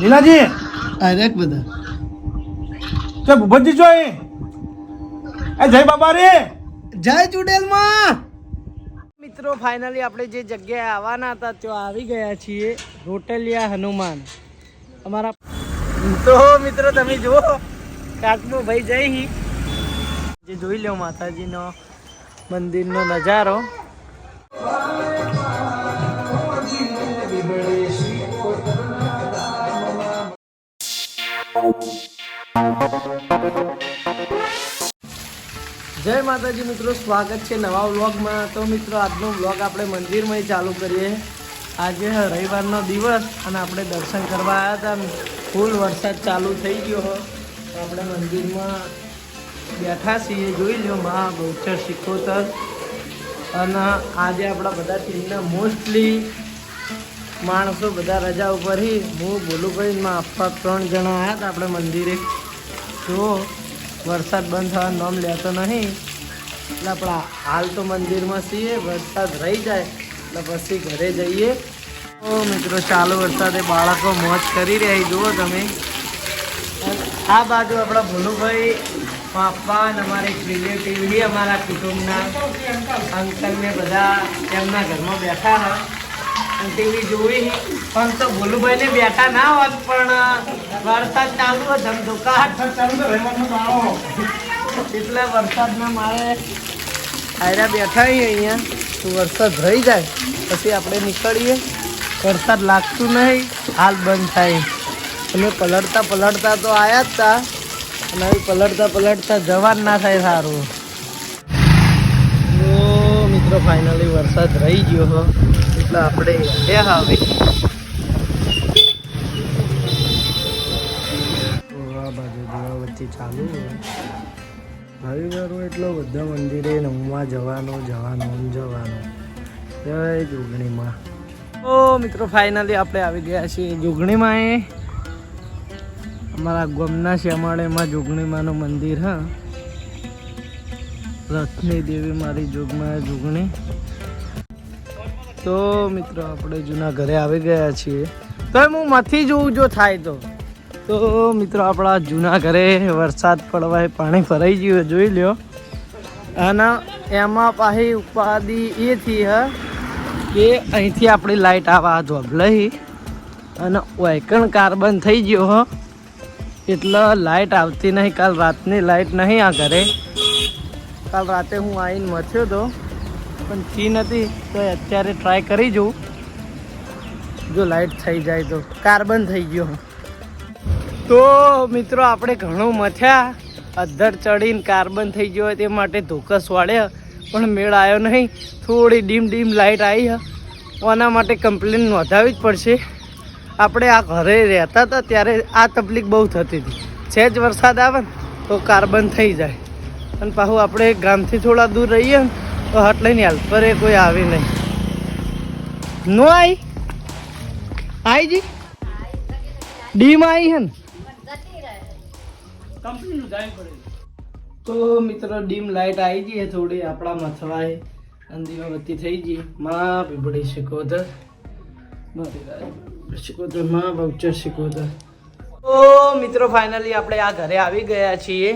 લીલાજી. આરેક બધા. તે ભૂપતજી જો એ જય બાબા રે જય ચુડેલમાં મિત્રો ફાઇનલી આપણે જે જગ્યાએ આવવાના હતા ત્યાં આવી ગયા છીએ રોટલિયા હનુમાન. અમારા તો મિત્રો તમે જુઓ કાકનો ભાઈ જય હી. જે જોઈ લો માતાજીનો મંદિરનો નજારો. જય માતાજી મિત્રો, સ્વાગત છે નવા વ્લોગમાં. તો મિત્રો, આજનો વ્લોગ આપણે મંદિરમાં ચાલુ કરીએ. આજે રવિવારનો દિવસ અને આપણે દર્શન કરવા આવ્યા હતા. ફૂલ વરસાદ ચાલુ થઈ ગયો આપણે મંદિરમાં બેઠા છીએ. જોઈ લો મા ગૌચર શિકોતર અને આજે આપણા બધા ટીમના મોસ્ટલી માણસો બધા રજા ઉપર હી હું ભોલુભાઈ માં આપવા ત્રણ જણા આવ્યા હતા આપણે મંદિરે. જો વરસાદ બંધ થવાનું નામ લેતો નહીં, એટલે આપણા હાલ તો મંદિરમાં છીએ, વરસાદ રહી જાય, એટલે પછી ઘરે જઈએ. તો મિત્રો, ચાલુ વરસાદે બાળકો મોજ કરી રહ્યા જુઓ તમે. આ બાજુ આપણા ભોલુભાઈ પાપા અને અમારા રિલેટિવ અમારા કુટુંબના અંકલ ને બધા એમના ઘરમાં બેઠા હતા. ટીવી જોઈ પણ તો ભોલુભાઈને બેઠા ના હોત પણ વરસાદ ચાલુ ધમધોકાટ એટલે વરસાદના મારે આયરા બેઠા અહીંયા. તો વરસાદ રહી જાય પછી આપણે નીકળીએ. વરસાદ લાગતું નહીં હાલ બંધ થાય. અમે પલળતા પલળતા તો આવ્યા જ તા અને હવે પલળતા પલળતા જવાન ના થાય સારું. મિત્રો ફાઇનલી વરસાદ રહી ગયો હો. એટલે આપણે એ હવે બાજુ ચાલુ હોય રવિવારો એટલો બધા મંદિરે રમવા જવાનું જવાનું જવાનું. જય જોગણીમાં. ઓ મિત્રો ફાઇનલી આપણે આવી ગયા છીએ જોગણીમાં એ અમારા ગમના શ્યામાળેમાં જોગણીમાનું મંદિર, હા. રથની દેવી મારી જોગમાં જોગણી. તો મિત્રો આપણે જૂના ઘરે આવી ગયા છીએ. તો હું મથી જોઉં જો થાય તો. તો મિત્રો આપણા જૂના ઘરે વરસાદ પડવાય પાણી ભરાઈ ગયું જોઈ લ્યો. અને એમાં પાછી ઉપાધિ એ થી હ કે અહીંથી આપણી લાઇટ આવા જોબ લઈ અને વાયકણ કાર્બન થઈ ગયો હ. એટલે લાઇટ આવતી નહીં, કાલ રાતની લાઇટ નહીં આ ઘરે. કાલ રાતે હું આવીને મથ્યો હતો પણ ચી નથી તો અત્યારે ટ્રાય કરી જોઉં. જો લાઇટ થઈ જાય તો કાર્બન થઈ ગયો તો મિત્રો, આપણે ઘણું મથ્યા. અધર ચડીને કાર્બન થઈ ગયો તે માટે ધોકસ વાળ્યા, પણ મેળ આવ્યો નહીં. થોડી ડીમ ડીમ લાઇટ આવી આના માટે કમ્પ્લેન નોંધાવી જ પડશે. આપણે આ ઘરે રહેતા હતા ત્યારે આ તકલીફ બહુ થતી હતી. સહેજ વરસાદ આવે તો કાર્બન થઈ જાય. અને પાછું આપણે ગામથી થોડા દૂર રહીએ તો હટ લઈને હાલ પર એ કોઈ આવે નહીં. નો આવી આવી જી? ડીમ આવી હે ને? તો મિત્રો ડીમ લાઈટ આવી ગઈ થોડી આપણા મથવાએ. અને દીવાબત્તી થઈ ગઈ. માં પીપળી શીખોતર શીખોતરમાં બહુચર શીખોતર તો મિત્રો ફાઇનલી આપણે આ ઘરે આવી ગયા છીએ.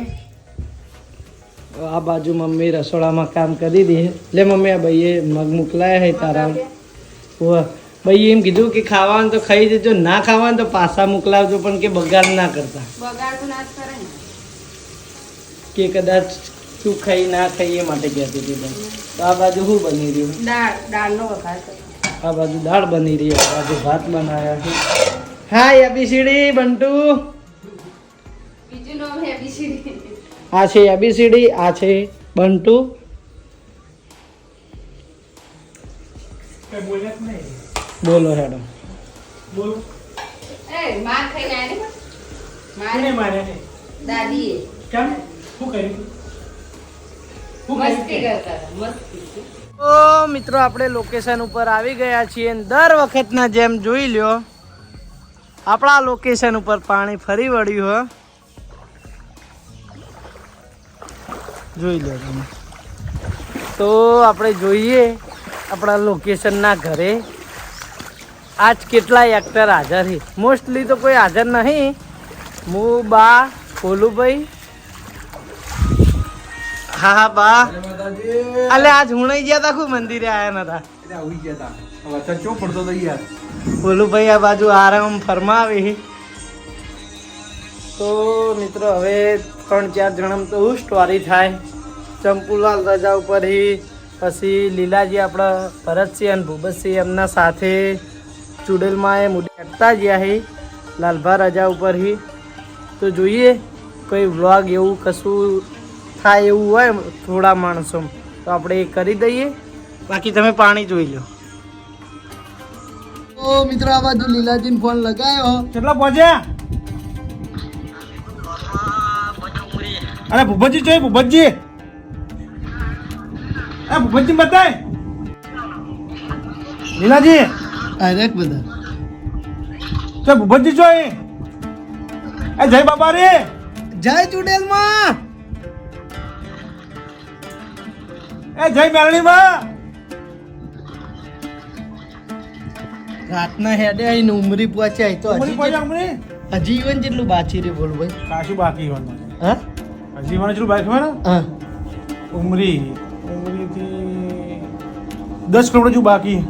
આ બાજુ મમ્મી રસોડામાં કામ કરી દે લે મમ્મી આ ભાઈએ મગ મોકલાયા હે તારા વાહ ભાઈ એમ કીધું કે ખાવાનું તો ખાઈ દેજો ના ખાવાનું તો પાછા મોકલાવજો પણ કે બગાડ ના કરતા. કે કદાચ શું ખાઈ ના ખાઈ એ માટે કહેતી હતી બેન તો આ બાજુ શું બની રહ્યું? દાળ દાળનો વઘાર આ બાજુ દાળ બની રહી છે આ બાજુ ભાત બનાવ્યા છે. Hi ABCD Bantu. બીજું નામ એબીસીડી. આ છે એબીસીડી આ છે બંટુ. બોલો હેડો. એ માર ખાઈને આયા ને માર. દાદીએ. મસ્તી કરતા મસ્તી. તો મિત્રો આપણે લોકેશન ઉપર આવી ગયા છીએ અને દર વખતના જેમ જોઈ લ્યો આપણા લોકેશન ઉપર પાણી ફરી વળ્યું હ. જોઈ લો તમે. તો આપણે જોઈએ આપણા લોકેશનના ઘરે આજ કેટલા એક્ટર હાજર છે. મોસ્ટલી તો કોઈ હાજર નહીં. હું બા કોલુભાઈ. હા હા બા. અલે આજ હુણાઈ ગયા તા કોઈ મંદિરે આવ્યા નતા. પડતો તો યાર. ભોલુભાઈ આ બાજુ આરામ ફરમાવે તો મિત્રો હવે ત્રણ ચાર જણા તો સ્ટોરી થાય. ચંપુલાલ રજા ઉપર હી પછી લીલાજી આપણા ભરતસિંહ અને ભૂપતસિંહ એમના સાથે ચુડેલમાં એ મોટી કરતા ગયા હી લાલભા રજા ઉપર હી. તો જોઈએ કોઈ વ્લોગ એવું કશું થાય એવું હોય થોડા માણસો તો આપણે એ કરી દઈએ. બાકી તમે પાણી જોઈ લો. ઓ મિત્રો આ બાજુ લીલાજીને ફોન લગાવ્યો કેટલા પહોંચ્યા? અરે ભૂપતજી જોઈ ભૂપતજી. અરે ભૂપતજી બતાય. લીલાજી. અરે બધા તો ભૂપતજી જોઈ. એ જય બાબા રે જય ચુડેલમાં એ જય મેરણી માં રાતના હેડે આવીને ઉમરી પહોંચ્યા તો હજી હજી ઇવન જેટલું બાચી રે બોલ ભાઈ. કાશું બાકી હોવાનું હા? હજી મને જેટલું બાકી ખબર હા. ઉમરી. ઉમરીથી દસ કિલોમીટર જેવું બાકી.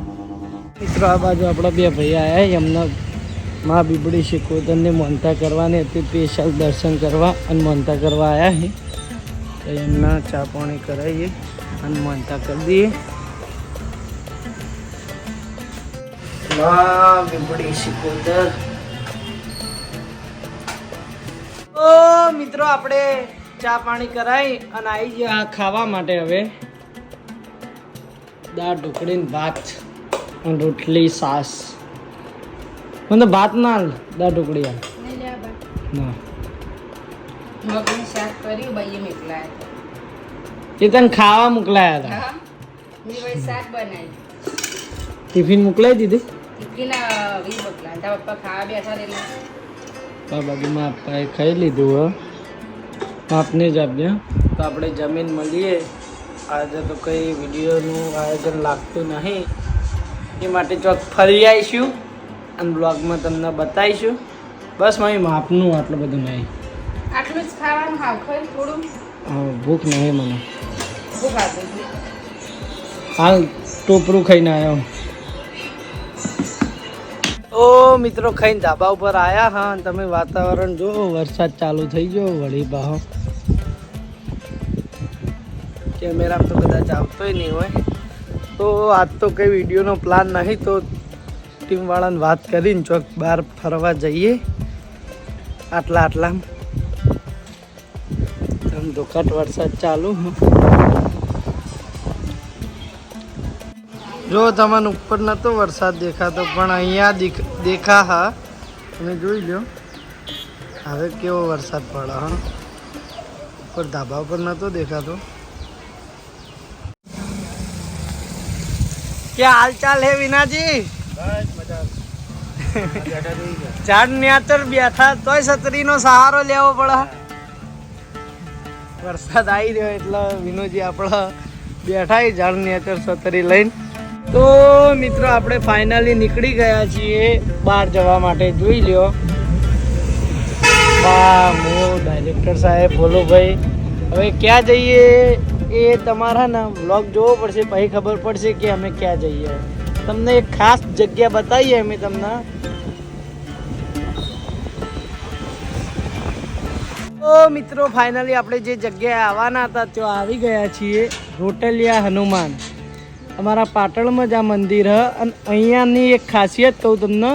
મિત્રો આ બાજુ આપણા બે ભાઈ આવ્યા એમના મા બીબડી શિકોતરની મનતા કરવાની હતી. સ્પેશિયલ દર્શન કરવા અને મનતા કરવા આવ્યા છે. તો એમના ચા પાણી કરાવીએ અને મનતા કરી દઈએ. મા બીબડી શિકોતર ઓ મિત્રો આપણે ચા પાણી કરાવી અને આવી ગયા ખાવા માટે હવે. દાળ ઢોકળીને ભાત અને રોટલી સાસ. મને ભાત ના દાળ ઢોકળી હાલ. ના. મગનું શાક કર્યું ભાઈએ મેકલાયા એ તને ખાવા મોકલાયા હતા? ટિફિન મોકલાવી દીધી? ટિફિના પપ્પા ખાવા બેઠા આ પપ્પાએ ખાઈ લીધું હો. આપને જ આપજો તો આપણે જમીન મળીએ. આજે તો કંઈ વિડીયોનું આયોજન લાગતું નહીં. એ માટે ચોક ફરી આવીશું અને બ્લોગમાં તમને બતાવીશું. બસ મારી માપનું આટલું બધું નહીં. આટલું જ ખાવાનું હાવ થોડું. હા, ભૂખ નહીં મને. ભૂખ હાલ ટોપરું ખાઈને આવ્યો ઓ મિત્રો ખાઈને ધાબા ઉપર આવ્યા હા. તમે વાતાવરણ જુઓ વરસાદ ચાલુ થઈ ગયો વળી બાહો કેમેરામાં તો કદાચ આવતોય નહીં હોય. તો આજ તો કંઈ વિડીયોનો પ્લાન નહીં, તો ટીમવાળાને વાત કરીને ચોક બહાર ફરવા જઈએ. આટલા આટલા. આમ વરસાદ ચાલુ. જો તમને ઉપર નતો વરસાદ દેખાતો, પણ અહીંયા દેખ- હા. તમે જોઈ લો હવે કેવો વરસાદ પડે, હા. ઉપર ધાબા પર નતો દેખાતો. કે હાલચાલ હે વિનાજી? ઝાડ ન્યાતર બેઠા તોય છત્રીનો સહારો લેવો પડે. વરસાદ આવી રહ્યો એટલે વિનોજી આપણા બેઠા ઝાડ ન્યાતર છત્રી લઈને. તો મિત્રો આપણે ફાઇનલી નીકળી ગયા છીએ બહાર જવા માટે. જોઈ લ્યો. બા હું ડાયરેક્ટર સાહેબ બોલો ભાઈ હવે ક્યાં જઈએ? એ તમારા ના વ્લોગ જોવો પડશે, પછી ખબર પડશે કે અમે ક્યાં જઈએ. તમને એક ખાસ જગ્યા બતાવીએ અમે તમને. તો મિત્રો ફાઇનલી આપણે જે જગ્યાએ આવવાના હતા ત્યાં આવી ગયા છીએ રોટલિયા હનુમાન. અમારા પાટણમાં જ આ મંદિર હ, અને અહીંયાની એક ખાસિયત કહું તમને,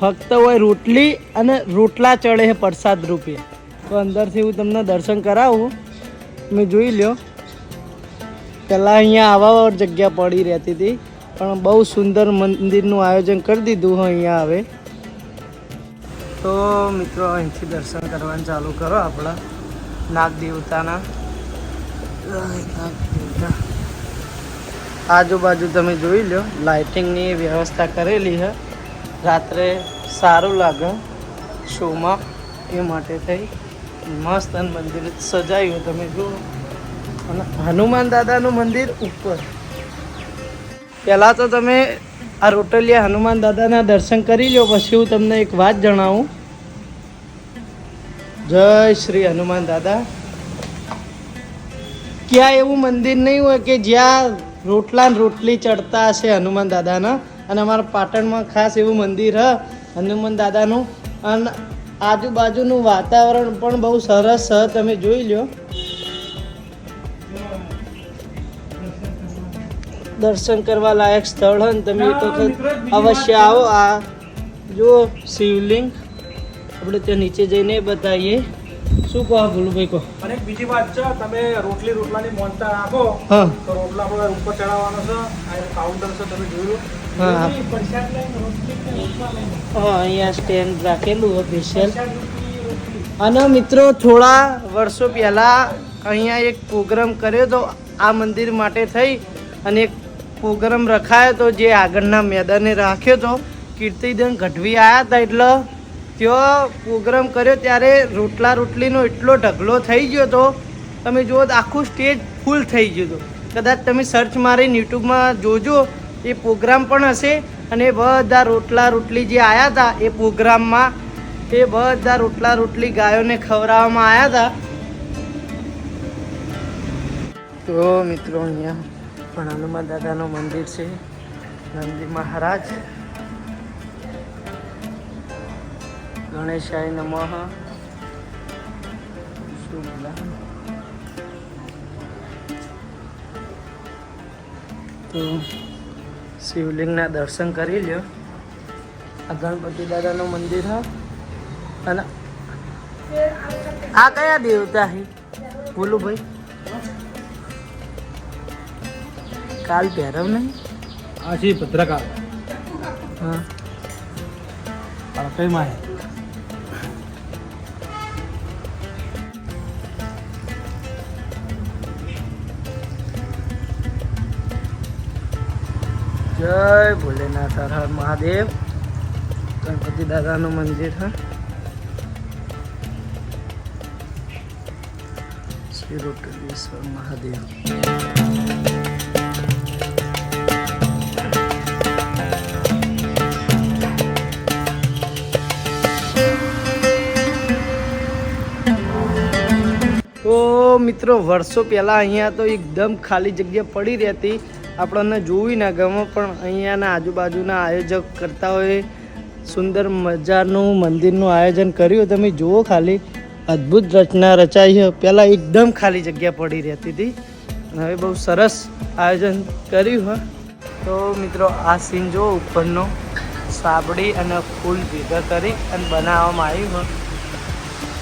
ફક્ત હોય રોટલી અને રોટલા ચડે છે પ્રસાદ રૂપે. તો અંદરથી હું તમને દર્શન કરાવું. તમે જોઈ લ્યો. પહેલાં અહીંયા આવા જગ્યા પડી રહેતી હતી, પણ બહુ સુંદર મંદિરનું આયોજન કરી દીધું હોય અહીંયા હવે તો મિત્રો, અહીંથી દર્શન કરવાનું ચાલુ કરો આપણા નાગ દેવતાના. આજુબાજુ તમે જોઈ લો, લાઇટિંગની વ્યવસ્થા કરેલી છે. રાત્રે સારું લાગે, શોમાં એ માટે થઈ. મસ્ત મંદિર સજાયું તમે જુઓ. અને હનુમાન દાદાનું મંદિર ઉપર. પહેલાં તો તમે આ રોટલિયા હનુમાન દાદાના દર્શન કરી લો પછી હું તમને એક વાત જણાવું. જય શ્રી હનુમાન દાદા. ક્યાં એવું મંદિર નહીં હોય કે જ્યાં રોટલા રોટલી ચડતા હશે હનુમાન દાદાના. અને અમારા પાટણમાં ખાસ એવું મંદિર હ, હનુમાન દાદાનું. અને આજુબાજુનું વાતાવરણ પણ બહુ સરસ છે તમે જોઈ લો દર્શન કરવા લાયક સ્થળ હોય ને તમે એક વખત અવશ્ય આવો. આ જુઓ શિવલિંગ. આપણે ત્યાં નીચે જઈને બતાવીએ. શું કહો ભૂલુભાઈ કહો. અને એક બીજી વાત છે તમે રોટલી રોટલાની મોનતા રાખો હા. તો રોટલા આપણે ઉપર ચડાવવાનો છે. આ કાઉન્ટર છે તમે જોયું. હા હા. અહીંયા સ્ટેન્ડ રાખેલું સ્પેશિયલ અને મિત્રો થોડા વર્ષો પહેલાં અહીંયા એક પ્રોગ્રામ કર્યો તો આ મંદિર માટે થઈ અને એક પ્રોગ્રામ રખાયો તો જે આગળના મેદાને રાખ્યો તો કીર્તિદન ગઢવી આવ્યા હતા એટલે ત્યાં પ્રોગ્રામ કર્યો ત્યારે રોટલા રોટલીનો એટલો ઢગલો થઈ ગયો તો તમે જુઓ આખું સ્ટેજ ફૂલ થઈ ગયું હતું. કદાચ તમે સર્ચ મારીને યુટ્યુબમાં જોજો, એ પ્રોગ્રામ પણ હશે અને બધા રોટલા રોટલી જે આવ્યા હતા એ પ્રોગ્રામમાં એ બધા રોટલા રોટલી ગાયોને ખવડાવવામાં આવ્યા હતા તો મિત્રો અહીંયા પણ હનુમાન દાદાનું મંદિર છે. નંદી મહારાજ. ગણેશાય નમઃ. તો શિવલિંગના દર્શન કરી લ્યો. આ ગણપતિ દાદાનું મંદિર, હા? અને આ કયા દેવતા છે? બોલું ભાઈ. કાલ પહેરવ નહીં? આ છે ભદ્રકાળ હા. આ કઈ માં જય ભોલેનાથ હર હર મહાદેવ. ગણપતિ દાદાનું મંદિર હા. શ્રી રોટલેશ્વર મહાદેવ. મિત્રો, વર્ષો પહેલાં અહીંયા તો એકદમ ખાલી જગ્યા પડી રહેતી. આપણને જોવી ના, ગમે, પણ અહીંયાના આજુબાજુના આયોજક કરતા હોય સુંદર મજાનું મંદિરનું આયોજન કર્યું. તમે જુઓ ખાલી, અદ્ભુત રચના રચાઈ છે. પહેલાં એકદમ ખાલી જગ્યા પડી રહેતી હતી. હવે બહુ સરસ આયોજન કર્યું, હ. તો મિત્રો, આ સીન જુઓ, ઉપરનો સાબડી અને ફૂલ ભેગા કરી અને બનાવવામાં આવ્યું હોય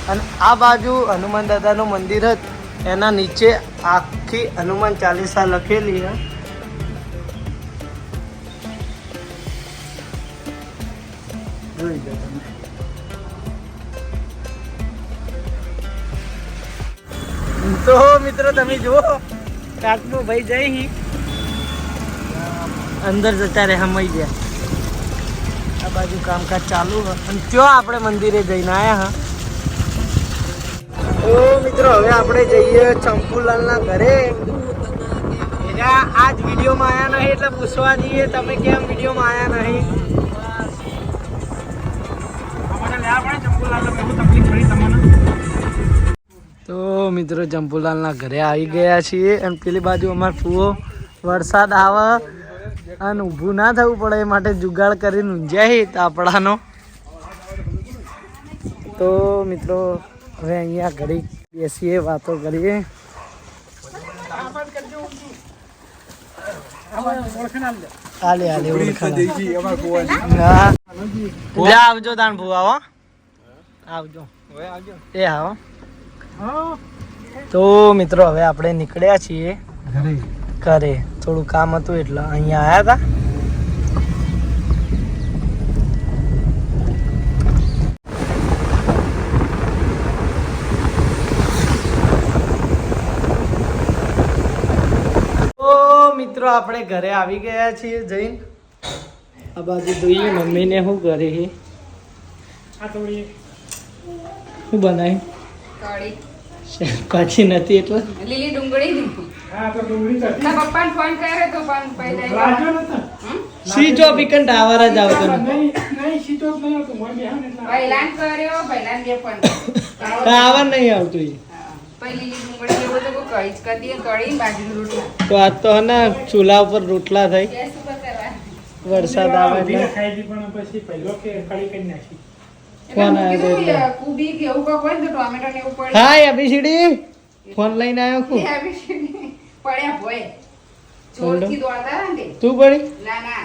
અને આ બાજુ હનુમાન દાદાનું મંદિર જ એના નીચે આખી હનુમાન ચાલીસા લખેલી છે જોઈ લો તો મિત્રો તમે જુઓ, કાકનું ભાઈ જઈ. અંદર જતા રહે, હમાઈ ગયા. આ બાજુ કામકાજ ચાલુ અને ત્યાં આપણે મંદિરે જઈને આવ્યા હા. તો મિત્રો હવે આપણે જઈએ ચંપુલાલના ઘરે. આજ વિડીયોમાં આવ્યા નહીં એટલે પૂછવા જઈએ તમે કેમ વિડીયોમાં આવ્યા નહીં? તો મિત્રો ચંપુલાલના ઘરે આવી ગયા છીએ અને પેલી બાજુ અમાર ફૂવો વરસાદ આવે અને ઊભું ના થવું પડે એ માટે જુગાડ કરીને ઊંઝાય તાપડાનો. તો મિત્રો હવે અહીંયા ઘડી બેસીએ, વાતો કરીએ. ઓળખાણ. આવજો તાન ભૂવા આવજો. એ હા. તો મિત્રો, હવે આપણે નીકળ્યા છીએ ઘરે. થોડું કામ હતું એટલે અહીંયા આવ્યા હતા તો મિત્રો આપણે ઘરે આવી ગયા છીએ જઈને આ બાજુ જોઈએ મમ્મીને શું કરે છે? શું બનાવી કઢી પાછી નથી એટલે? લીલી ડુંગળી. હા તો ડુંગળી પપ્પાને ફોન કર્યો તો પણ પહેલા ટાવર જ આવતો નહીં નહીં નહીં આવતું. મોય બેહાને એટલે પહેલાં કર્યો પહેલાં બે પણ ટાવર નહીં આવતું ઈ. તો આજ તો હે ને ચૂલા ઉપર રોટલા થઈ. ગેસ ઉપર કરવા. વરસાદ આવે એટલે. પણ પછી પહેલો કે કળી કરી નાખી. ફોન હોય લઈને આવ્યો તે. તું પડી? ના ના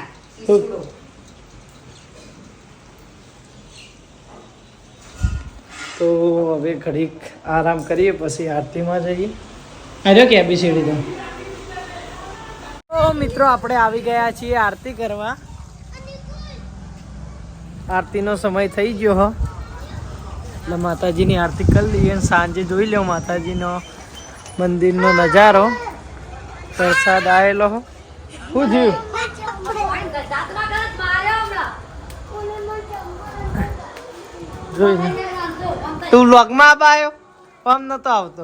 તો- હવે ઘડીક આરામ કરીએ પછી આરતીમાં જઈએ. આવ્યો કે એબીસીડી તો? તો મિત્રો આપણે આવી ગયા છીએ આરતી કરવા. આરતીનો સમય થઈ ગયો હો. એટલે માતાજીની આરતી કરી લઈએ સાંજે જોઈ લો માતાજીનો મંદિરનો નજારો. પ્રસાદ આવેલો હો. શું થયું? જોઈ તું વ્લોગમાં આપ આવ્યો આમ નતો આવતો.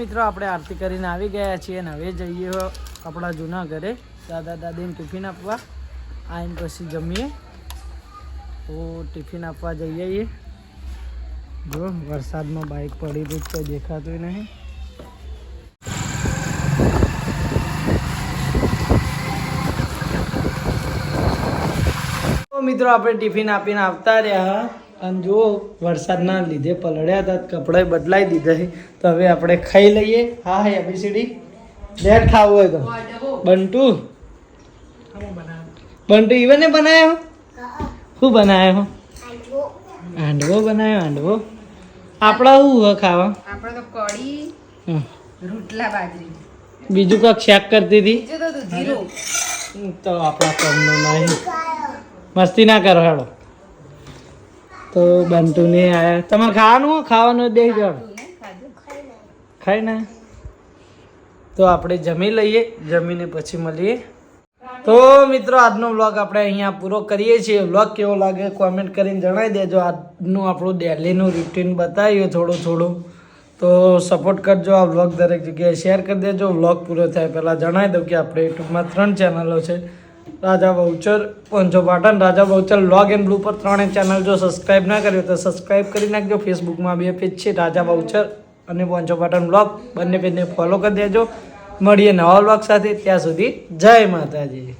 મિત્રો, આપણે આરતી કરીને આવી ગયા છીએ અને હવે જઈએ આપણા જૂના ઘરે. દાદા દાદીને ટિફિન આપવા. આવીને પછી જમીએ. તો ટિફિન આપવા જઈએ છીએ જો, વરસાદમાં બાઇક પડી રહી તો દેખાતું નહીં. મિત્રો, આપણે ટિફિન આપીને આવતા રહ્યા. અને જો વરસાદના લીધે પલળ્યા હતા કપડાં બદલાઈ દીધા છે તો હવે આપણે ખાઈ લઈએ. હા હા એબીસીડી લેટ ખાવું હોય તો. બંટુ. બંટુ ઈવને બનાવ્યો શું બનાવ્યો હાંડવો બનાવ્યો હાંડવો આપણા શું ખાવા? આપણે તો કઢી રોટલા બાજરી. બીજું કાંક શાક કરતી હતી? તો આપણા કામનું નહીં. મસ્તી ના કરો હેડો. તો બંટુ નહીં આયા. તમારે ખાવાનું? ખાવાનું દે જણ? ખાઈ ને? તો આપણે જમી લઈએ જમીને પછી મળીએ. તો મિત્રો આજનો વ્લોગ આપણે અહીંયા પૂરો કરીએ છીએ. વ્લોગ કેવો લાગે કોમેન્ટ કરીને જણાવી દેજો. આજનું આપણું ડેલીનું રૂટીન બતાવ્યું થોડું થોડું. તો સપોર્ટ કરજો આ વ્લોગ દરેક જગ્યાએ. શેર કરી દેજો. વ્લોગ પૂરો થાય પહેલાં જણાવી દઉં કે આપણે યુટ્યુબમાં ત્રણ ચેનલો છે. રાજા બહુચર પંચો પાટણ, રાજા બહુચર, લોગ એન્ડ બ્લુ પર ત્રણેય ચેનલ જો સબસ્ક્રાઈબ ના કર્યો તો સબસ્ક્રાઈબ કરી નાખજો. ફેસબુકમાં બે પેજ છે, રાજા બહુચર અને પંચો પાટણ બ્લોગ બંને પેજને ફોલો કરી દેજો. મળીએ નવા બ્લોગ સાથે. ત્યાં સુધી જય માતાજી.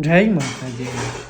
જય માતાજી.